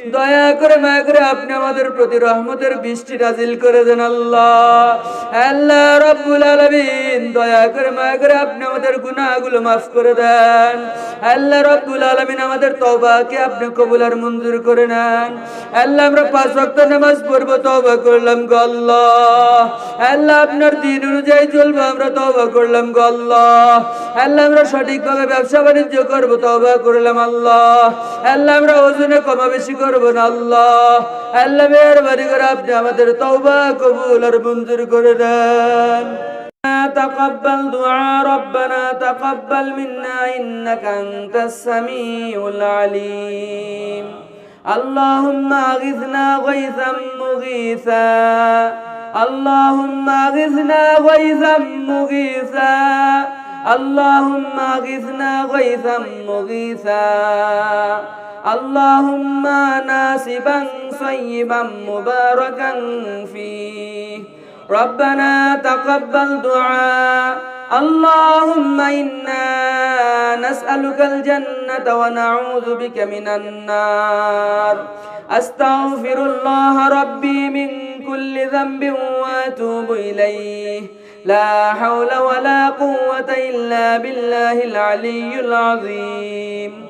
দয়া করে মায়া করে আপনি আমাদের প্রতি রহমতের বৃষ্টি নাজিল করে দেন আল্লাহ। আল্লাহ রব্বুল আলামিন, দয়া করে মায়া করে আপনি আমাদের গুনাহগুলো মাফ করে দেন। আল্লাহ রব্বুল আলামিন আমাদের তওবাকে আপনি কবুল আর মঞ্জুর করে নেন। আল্লাহ আমরা পাঁচ ওয়াক্ত নামাজ পড়ব, তওবা করলাম গো আল্লাহ। আল্লাহ আপনার দিন অনুযায়ী চলবো, আমরা তওবা করলাম গো আল্লাহ। আল্লাহ আমরা সঠিকভাবে ব্যবসা বাণিজ্য করব, তওবা করলাম আল্লাহ। আল্লাহ আমরা ওজনে কমা বেশি করব না আল্লাহ আল্লাহ মেহরবানি করে আপনি আমাদের তওবা কবুল আর মঞ্জুর করে দেন تقبل دعاء ربنا تقبل منا إنك أنت السميع العليم اللهم أغثنا غيثا مغيثا اللهم أغثنا غيثا مغيثا اللهم أغثنا غيثا مغيثا اللهم ناسبا صيبا مباركا فيه. ربنا تقبل دعاء. اللهم إنا نسألك الجنة ونعوذ بك من النار. أستغفر الله ربي من كل ذنب وأتوب إليه. لا حول ولا قوة إلا بالله العلي العظيم.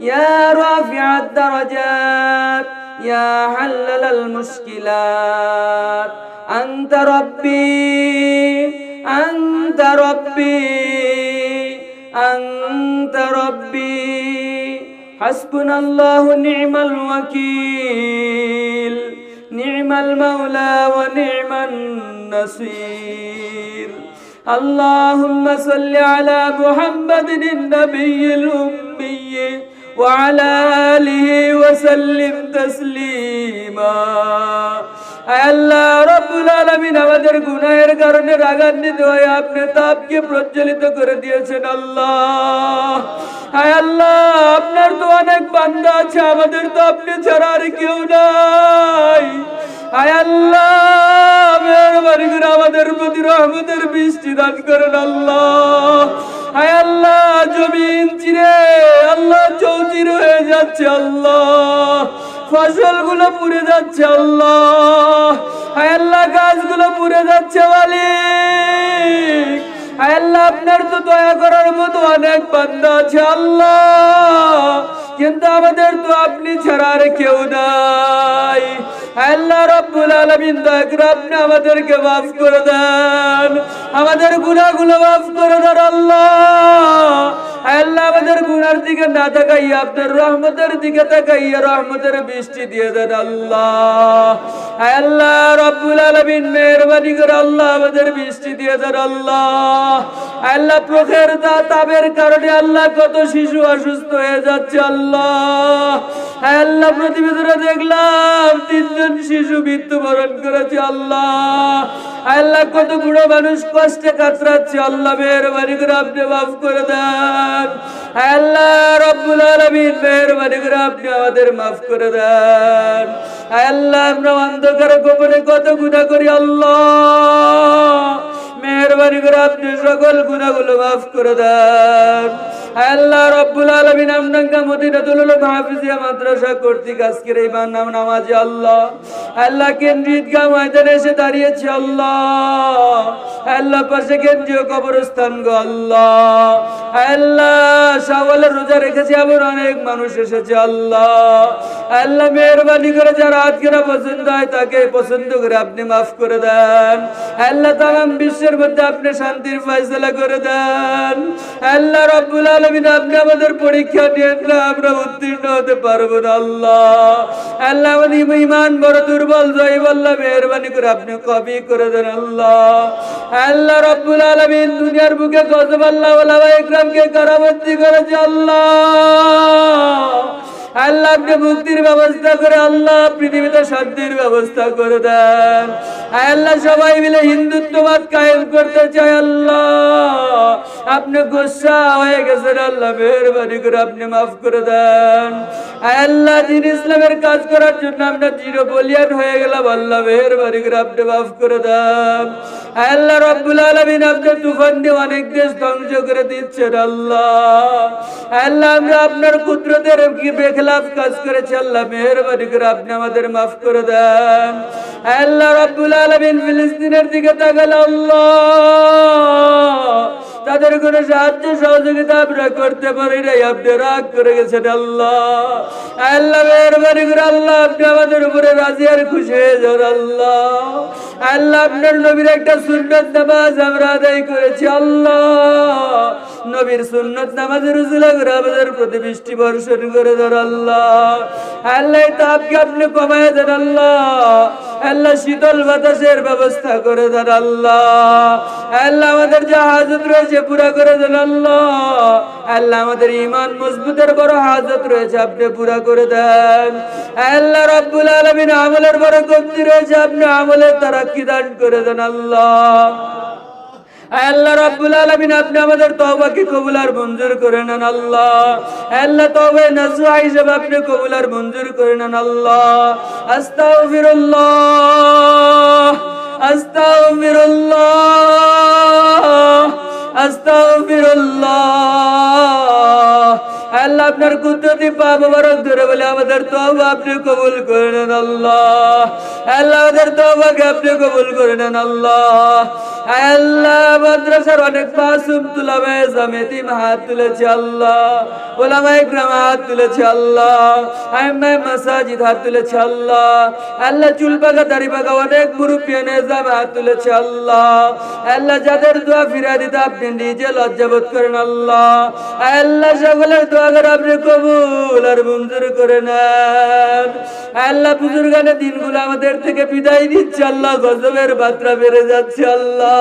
يا رافع الدرجات يا حلل المشكلات. أنت ربي أنت ربي أنت ربي. حسبنا الله نعم الوكيل نعم المولى ونعم النصير. اللهم صل على محمد النبي الأمي. وعلى آله وسلم تسليما আল্লাহ রব্বুল আলামিন আমাদের গুনাহের কারণে রাগান্বিত হয়ে আপনি তাপকে প্রজ্বলিত করে দিয়েছেন আল্লাহ হায় আল্লাহ আপনার তো অনেক বান্দা আছে আমাদের তো আপনি ছাড়া আর কেউ নাই হায় আল্লাহ মেহরবানি করে আমাদের প্রতি রহমতের বৃষ্টি দান করেন যাচ্ছে আল্লাহ। ফসলগুলো পুড়ে যাচ্ছে আল্লাহ। আল্লাহ, গাছগুলো পুড়ে যাচ্ছে মালিক। আল্লাহ, আপনার তো দয়া করার মতো অনেক বান্দা আছে আল্লাহ। কিন্তু আমাদের তো আপনি ছাড়া আর কেউ নাই। আমাদেরকে মাফ করে দেন। আমাদের গুনাহগুলো মাফ করে দেন আল্লাহ। দিকে না তাকাইয়া আপনার রহমতের দিকে তাকাইয়া রহমতের বৃষ্টি দিয়ে দেন আল্লাহ। আল্লাহ, রব্বুল আলামিন মেহেরবানি করে আল্লাহ আমাদের বৃষ্টি দিয়ে দেন আল্লাহ। আল্লাহ, প্রখের দা তাবের কারণে আল্লাহ কত শিশু অসুস্থ হয়ে যাচ্ছে আল্লাহ। আল্লাহ, প্রতিবেদনে দেখলাম তিনজন শিশু মৃত্যুবরণ করেছে আল্লাহ। আল্লাহ, কত বুড়ো মানুষ কষ্টে কাতরাচ্ছে, আল্লাহ মেহরবানি করে আপনি মাফ করে দেন। আল্লাহ রব্বুল আলামিন মেহরবানি করে আমাদের মাফ করে দেন। আল্লাহ, আমরা অন্ধকার গোপনে কত গুনাহ করি, আল্লাহ। মেহরবানি করে আপনি সকল গুণাগুলো মাফ করে দেন। আল্লাহ রব্বুল মদিনাতুল উলুম হাফিজিয়া মাদ্রাসা কর্তৃক আজকের এই নাম নামাজে আল্লাহ আল্লাহ ময়দানে এসে দাঁড়িয়েছে আল্লাহ। আল্লাহ পাশে কেন্দ্রীয় কবরস্থান গো আল্লাহ। আল্লাহ রোজা রেখেছে আবার অনেক মানুষ এসেছে আল্লাহ। আল্লাহ মেহরবানি করে যারা আজকেরা পছন্দ হয় তাকে পছন্দ করে আপনি মাফ করে দেন। আল্লাহ তাম বিশ্বের মধ্যে আপনি শান্তির ফয়সলা করে দেন। আল্লাহ রব্বুল আলমিন, আপনি আমাদের পরীক্ষা নিয়েন না, আমরা উত্তীর্ণ হতে পারব না, আল্লাহ। আল্লাহ ইমান বড় দুর্বল জয়ীব আল্লাহ, মেহরবানি করে আপনি কবি করে দেন, আল্লাহ। আল্লাহ রব্বুল আলমিন দুনিয়ার বুকে গজব আল্লাহ ইকরামকে কারাবন্দি করেছে, আল্লাহ। আল্লাহ, আপনি মুক্তির ব্যবস্থা করে, আল্লাহ পৃথিবীতে শান্তির ব্যবস্থা করে দেন। আল্লাহ, সবাই মিলে হিন্দুত্ববাদ কায়েম করতে চায় আল্লাহ। আপনি গুসা হয়ে গেছেন, আল্লাহ, মেহরবানি করে আপনি মাফ করে দেন। আল্লাহ, দিন ইসলামের কাজ করার জন্য আমরা চির বলিয়ান হয়ে গেলাম, আল্লাহ, মেহরবানি করে আপনি মাফ করে দেন। আল্লাহ, রব্বুল আলমিন আপনি তুফান দিয়ে অনেক দেশ ধ্বংস করে দিচ্ছেন, আল্লাহ। আল্লাহ আমরা আপনার কুদরতের কি বেখলাফ কাজ করেছি, আল্লাহ, মেহরবানি করে আপনি আমাদের মাফ করে দেন। আল্লাহ, রব্বুল আলমিন ফিলিস্তিনের দিকে তাকাল আল্লাহ তাদের কোনো সাহায্য সহযোগিতা আমরা করতে পারি নাই। আপনি রাগ করে গেছেন আল্লাহ। আল্লাহ মেহরবানি করে আল্লাহ, আপনি আমাদের উপরে রাজি আর খুশি হয়ে যান আল্লাহ। আল্লাহ আপনার নবীর একটা সুন্নত নামাজ আমরা আদায় করেছি, আল্লাহ। নবীর সুন্নত নামাজের করে আমাদের প্রতি বৃষ্টি বর্ষণ করে দেন আল্লাহ। আল্লাহ তাপকে আপনি কমায় দেন আল্লাহ। আল্লাহ শীতল বাতাসের ব্যবস্থা করে দেন আল্লাহ। আল্লাহ আমাদের যা হাজত রয়েছে পুরা করে দেন আল্লাহ। আল্লাহ আমাদের ইমান মজবুতের বড় হাজত রয়েছে আপনি পুরা করে দেন। আল্লাহ রব্বুল আলমিন আমলের বড় কমতি রয়েছে আপনি আমলের তারাক্কি দান করে দেন আল্লাহ। আল্লাহ রাব্বুল আলামিন, আপনি আমাদের তওবাকে কবুল আর মঞ্জুর করে নেন আল্লাহ। আল্লাহ তওবা নজুয়া হিসেবে আপনি কবুল আর মঞ্জুর করে নেন আল্লাহ। আস্তাগফিরুল্লাহ আস্তাগফিরুল্লাহ আস্তাগফিরুল্লাহ। আল্লাহ আপনার কুদরতি পা মোবারক ধরে বলে আমাদের তওবা আপনি কবুল করে নেন আল্লাহ। আল্লাহ আমাদের তওবাকে আপনি কবুল করে নেন আল্লাহ। আল্লাহ, মাদ্রাসার অনেক মাসুম তুলাবে জামেতিম হাত তুলেছে আল্লাহ, ওলামায়ে ইকরাম হাত তুলেছে আল্লাহ আইম্মায়ে মাসাজিদ হাত তুলেছে আল্লাহ আল্লাহ চুল পাকা দাড়ি পাকা অনেক মুরব্বিয়ান নিজাম হাত তুলেছে আল্লাহ আল্লাহ যাদের দোয়া ফিরা দিতে আপনি নিজে লজ্জাবোধ করেন আল্লাহ আল্লাহ সকলের দোয়া করে আপনি কবুল আর মঞ্জুর করে নেন আল্লাহ বুজুর্গানে দিনগুলো আমাদের থেকে বিদায় দিচ্ছে আল্লাহ, গজবের মাত্রা বেড়ে যাচ্ছে আল্লাহ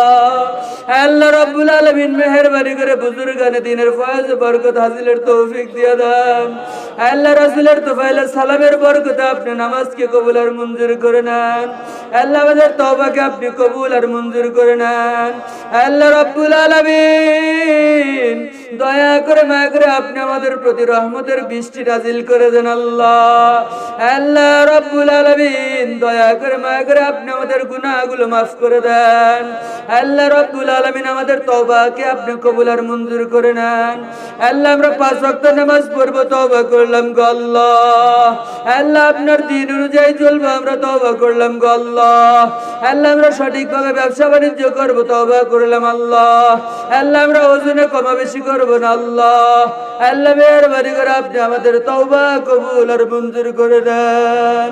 আল্লাহ রব্বুল আলামিন মেহেরবানি করে বুজুর্গানে দিনের ফয়েজ বরকত হাসিলের তৌফিক দিয়ে দেন। আল্লাহ রাসূলের তোফাইল সালামের বরকতে আপনি নামাজকে কবুল আর মঞ্জুর করে নেন। আল্লাহ আমাদের তওবাকে আপনি কবুল আর মঞ্জুর করে নেন। আল্লাহ রব্বুল আলামিন, দয়া করে মায়া করে আপনি আমাদের প্রতি রহমতের বৃষ্টি নাজিল করে দেন আল্লাহ। আল্লাহ রব্বুল আলামিন, দয়া করে মায়া করে আপনি আমাদের গুনাহগুলো মাফ করে দেন। আল্লাহ রব্বুল আলামিন আমাদের তওবাকে আপনি কবুল আর মঞ্জুর করে নেন। আল্লাহ আমরা পাঁচ ওয়াক্ত নামাজ পড়ব, তওবা করলাম গো আল্লাহ। আল্লাহ আপনার দিন অনুযায়ী চলবো, আমরা তওবা করলাম গো আল্লাহ। আল্লাহ আমরা সঠিকভাবে ব্যবসা বাণিজ্য করব, তওবা করলাম আল্লাহ। আল্লাহ আমরা ওজনে কমা বেশি করব না আল্লাহ। আল্লাহ মেহরবানি করে আপনি আমাদের তওবা কবুল আর মঞ্জুর করে দেন।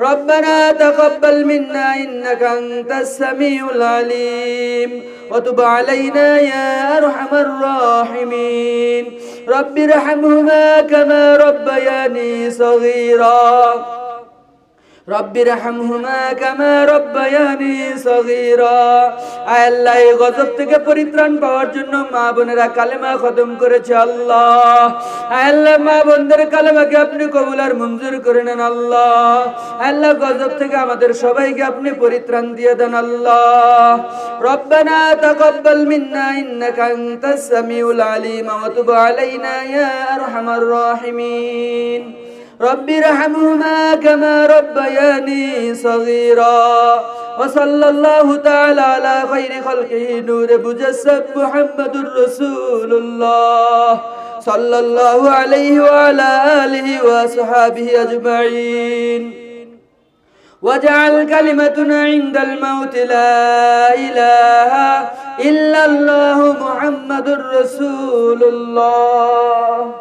ربنا تقبل منا إنك أنت السميع العليم وتب علينا يا أرحم الراحمين. رب ارحمهما كما ربياني صغيرا. রব্বির হামহুমা কামা রব্বায়ানি সগীরা। আয় আল্লাহ, এই গজব থেকে পরিত্রাণ পাওয়ার জন্য মা বোনেরা কালেমা খতম করেছে আল্লাহ। আয় আল্লাহ, মা বোনদের কালেমাকে আপনি কবুল আর মঞ্জুর করে নেন আল্লাহ। আল্লাহ, গজব থেকে আমাদের সবাইকে আপনি পরিত্রাণ দিয়ে দেন আল্লাহ। রব্বানা তাকাব্বাল মিন্না ইন্নাকা আনতাস সামিউল আলিম ওয়া তুব আলাইনা ইয়া আরহামার রাহিমিন। رب ارحمهما كما ربياني صغيرا وصلى الله تعالى على خير خلقه نور مجسد محمد رسول الله صلى الله عليه وعلى آله وصحابه أجمعين واجعل كلمتنا عند الموت لا إله إلا الله محمد رسول الله